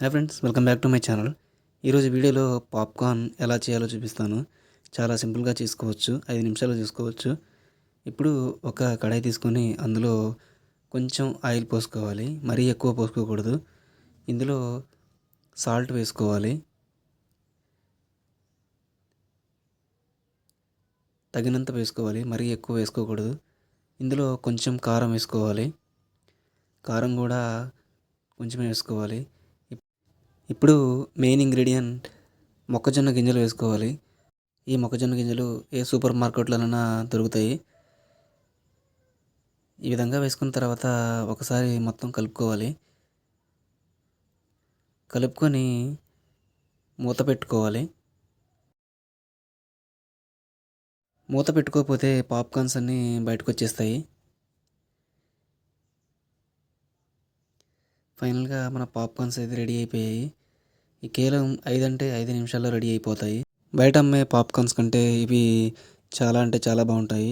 Hi friends welcome back to my channel ఈరోజు వీడియోలో popcorn ఎలా చేయాలో చూపిస్తాను. చాలా సింపుల్గా చేసుకోవచ్చు. ఐదు నిమిషాలు చేసుకోవచ్చు. ఇప్పుడు ఒక కడాయి తీసుకొని అందులో కొంచెం ఆయిల్ పోసుకోవాలి. మరీ ఎక్కువ పోసుకోకూడదు. ఇందులో సాల్ట్ వేసుకోవాలి. తగినంత వేసుకోవాలి. మరీ ఎక్కువ వేసుకోకూడదు. ఇందులో కొంచెం కారం వేసుకోవాలి. కారం కూడా కొంచెం వేసుకోవాలి. ఇప్పుడు మెయిన్ ఇంగ్రీడియంట్ మొక్కజొన్న గింజలు వేసుకోవాలి. ఈ మొక్కజొన్న గింజలు ఏ సూపర్ మార్కెట్లోనైనా దొరుకుతాయి. ఈ విధంగా వేసుకున్న తర్వాత ఒకసారి మొత్తం కలుపుకోవాలి. కలుపుకొని మూత పెట్టుకోవాలి. మూత పెట్టుకోకపోతే పాప్కార్న్స్ అన్నీ బయటకు వచ్చేస్తాయి ఫైనల్గా మన పాప్కార్న్స్ అయితే రెడీ అయిపోయాయి. ఈ కేవలం ఐదు అంటే ఐదు నిమిషాల్లో రెడీ అయిపోతాయి. బయట అమ్మే పాప్కార్న్స్ కంటే ఇవి చాలా అంటే చాలా బాగుంటాయి.